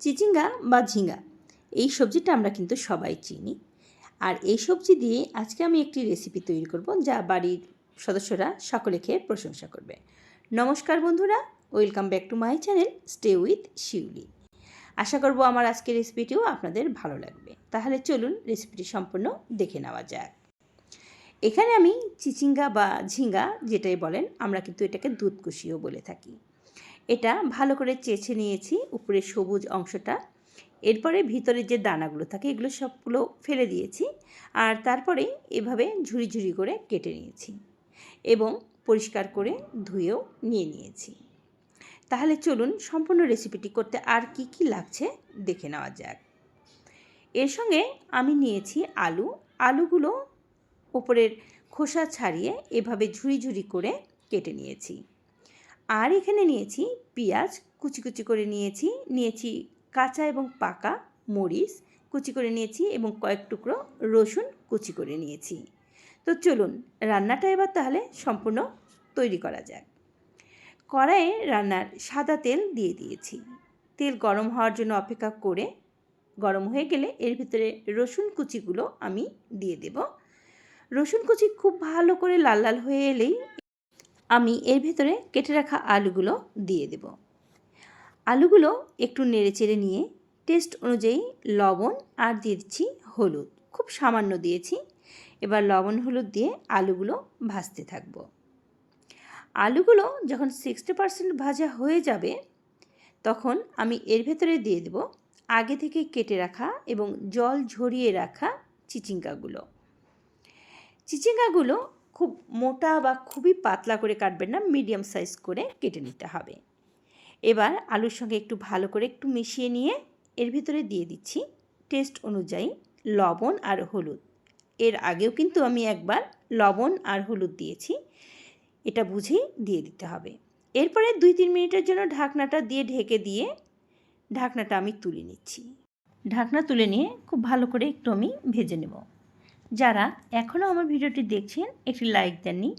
চিচিঙ্গা বা ঝিঙ্গা, এই সবজিটা আমরা কিন্তু সবাই চিনি। আর এই সবজি দিয়ে আজকে আমি একটি রেসিপি তৈরি করব যা বাড়ির সদস্যরা সকলে খেয়ে প্রশংসা করবে। নমস্কার বন্ধুরা welcome back to my channel stay with Shiuli আশা করব আমার আজকের রেসিপিটিও আপনাদের ভালো লাগবে। তাহলে চলুন রেসিপিটি সম্পূর্ণ দেখে নেওয়া যাক। এখানে আমি চিচিঙ্গা বা ঝিঙ্গা, যেটাই বলেন, আমরা কিন্তু এটাকে দুধকুশিও বলে থাকি। এটা ভালো করে চেছে নিয়েছি উপরে সবুজ অংশটা। এরপরে ভিতরে যে দানাগুলো থাকে, এগুলো সবগুলো ফেলে দিয়েছি আর তারপরে এভাবে ঝুড়ি ঝুড়ি করে কেটে নিয়েছি এবং পরিষ্কার করে ধুয়েও নিয়ে নিয়েছি। তাহলে চলুন সম্পূর্ণ রেসিপিটি করতে আর কি কি লাগছে দেখে নেওয়া যাক। এর সঙ্গে আমি নিয়েছি আলু। আলুগুলো ওপরের খোসা ছাড়িয়ে এভাবে ঝুড়ি ঝুড়ি করে কেটে নিয়েছি। আর এখানে নিয়েছি পেঁয়াজ, কুচি কুচি করে নিয়েছি নিয়েছি কাঁচা এবং পাকা মরিচ, কুচি করে নিয়েছি এবং কয়েক টুকরো রসুন কুচি করে নিয়েছি। তো চলুন, রান্নাটা এবার তাহলে সম্পূর্ণ তৈরি করা যাক। কড়াইয়ে রান্নার সাদা তেল দিয়ে দিয়েছি। তেল গরম হওয়ার জন্য অপেক্ষা করে গরম হয়ে গেলে এর ভিতরে রসুন কুচিগুলো আমি দিয়ে দেব। রসুন কুচি খুব ভালো করে লাল লাল হয়ে এলেই আমি এর ভেতরে কেটে রাখা আলুগুলো দিয়ে দেব। আলুগুলো একটু নেড়ে চেড়ে নিয়ে টেস্ট অনুযায়ী লবণ আর দিয়ে দিচ্ছি হলুদ। খুব সামান্য দিয়েছি। এবার লবণ হলুদ দিয়ে আলুগুলো ভাজতে থাকব। আলুগুলো যখন সিক্সটি পারসেন্ট ভাজা হয়ে যাবে, তখন আমি এর ভেতরে দিয়ে দেব আগে থেকে কেটে রাখা এবং জল ঝরিয়ে রাখা চিচিঙ্গাগুলো। চিচিঙ্গাগুলো খুব মোটা বা খুবই পাতলা করে কাটবেন না, মিডিয়াম সাইজ করে কেটে নিতে হবে। এবার আলুর সঙ্গে একটু ভালো করে একটু মিশিয়ে নিয়ে এর ভিতরে দিয়ে দিচ্ছি টেস্ট অনুযায়ী লবণ আর হলুদ। এর আগেও কিন্তু আমি একবার লবণ আর হলুদ দিয়েছি, এটা বুঝেই দিয়ে দিতে হবে। এরপরে দুই তিন মিনিটের জন্য ঢাকনাটা দিয়ে ঢেকে দিয়ে ঢাকনাটা আমি তুলে নিচ্ছি। ঢাকনা তুলে নিয়ে খুব ভালো করে একটু আমি ভেজে নেব। যারা এখনও আমার ভিডিওটি দেখছেন, একটি লাইক দেননি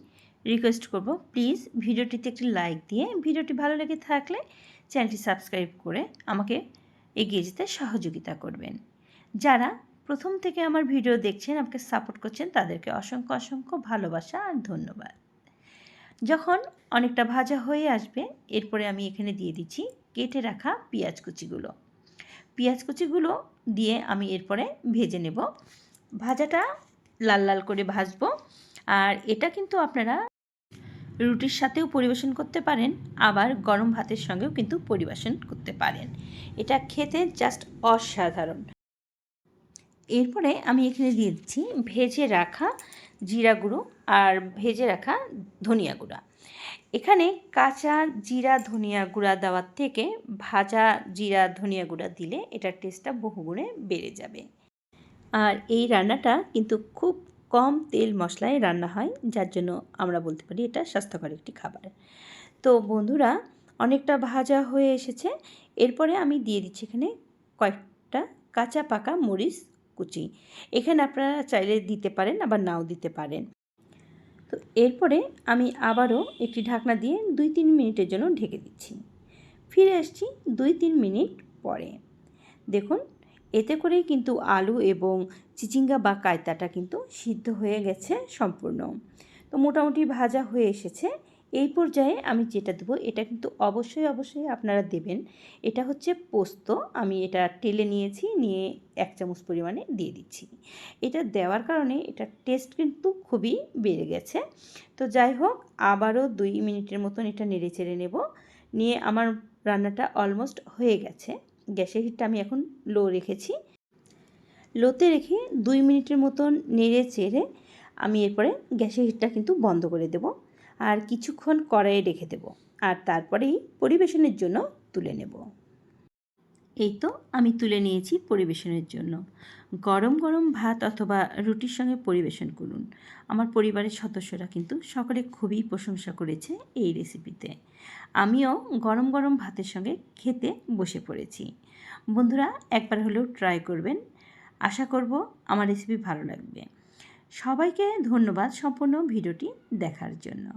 রিকোয়েস্ট করব প্লিজ ভিডিওটিতে একটি লাইক দিয়ে ভিডিওটি ভালো লেগে থাকলে চ্যানেলটি সাবস্ক্রাইব করে আমাকে এগিয়ে যেতে সহযোগিতা করবেন। যারা প্রথম থেকে আমার ভিডিও দেখছেন, আমাকে সাপোর্ট করছেন, তাদেরকে অসংখ্য অসংখ্য ভালোবাসা আর ধন্যবাদ। যখন অনেকটা ভাজা হয়ে আসবে, এরপরে আমি এখানে দিয়ে দিচ্ছি কেটে রাখা পেঁয়াজ কুচিগুলো। পেঁয়াজ কুচিগুলো দিয়ে আমি এরপরে ভেজে নেব। ভাজাটা লাল লাল করে ভাজবো। আর এটা কিন্তু আপনারা রুটির সাথেও পরিবেশন করতে পারেন, আবার গরম ভাতের সঙ্গেও কিন্তু পরিবেশন করতে পারেন। এটা খেতে জাস্ট অসাধারণ। এরপরে আমি এখানে দিয়ে দিচ্ছি ভেজে রাখা জিরা গুঁড়ো আর ভেজে রাখা ধনিয়া গুঁড়া। এখানে কাঁচা জিরা ধনিয়া গুঁড়া দেওয়ার থেকে ভাজা জিরা ধনিয়া গুঁড়া দিলে এটার টেস্টটা বহুগুণে বেড়ে যাবে। আর এই রান্নাটা কিন্তু খুব কম তেল মশলায় রান্না হয়, যার জন্য আমরা বলতে পারি এটা স্বাস্থ্যকর একটি খাবার। তো বন্ধুরা, অনেকটা ভাজা হয়ে এসেছে। এরপরে আমি দিয়ে দিচ্ছি এখানে কয়েকটা কাঁচা পাকা মরিচ কুচি। এখানে আপনারা চাইলে দিতে পারেন, আবার নাও দিতে পারেন। তো এরপরে আমি আবারও একটি ঢাকনা দিয়ে দুই তিন মিনিটের জন্য ঢেকে দিচ্ছি। ফিরে আসছি দুই তিন মিনিট পরে। দেখুন এতে করেই কিন্তু আলু এবং চিচিঙ্গা বা কায়তাটা কিন্তু সিদ্ধ হয়ে গেছে সম্পূর্ণ। তো মোটামুটি ভাজা হয়ে এসেছে। এই পর্যায়ে আমি যেটা দেবো, এটা কিন্তু অবশ্যই অবশ্যই আপনারা দেবেন। এটা হচ্ছে পোস্ত। আমি এটা টেলে নিয়েছি, নিয়ে এক চামচ পরিমাণে দিয়ে দিচ্ছি। এটা দেওয়ার কারণে এটা টেস্ট কিন্তু খুবই বেড়ে গেছে। তো যাই হোক, আবারও দুই মিনিটের মতন এটা নেড়ে চেড়ে নেব। নিয়ে আমার রান্নাটা অলমোস্ট হয়ে গেছে। গ্যাসের হিটটা আমি এখন লো রেখেছি। লোতে রেখে দুই মিনিটের মতন নেড়ে চেড়ে আমি এরপরে গ্যাসের হিটটা কিন্তু বন্ধ করে দেব আর কিছুক্ষণ কড়াইয়ে রেখে দেব। আর তারপরেই পরিবেশনের জন্য তুলে নেব। এই তো আমি তুলে নিয়েছি পরিবেশনের জন্য। গরম গরম ভাত অথবা রুটির সঙ্গে পরিবেশন করুন। আমার পরিবারের সদস্যরা কিন্তু সকলে খুবই প্রশংসা করেছে এই রেসিপিতে। আমিও গরম গরম ভাতের সঙ্গে খেতে বসে পড়েছি। বন্ধুরা, একবার হলেও ট্রাই করবেন। আশা করব আমার রেসিপি ভালো লাগবে। সবাইকে ধন্যবাদ সম্পূর্ণ ভিডিওটি দেখার জন্য।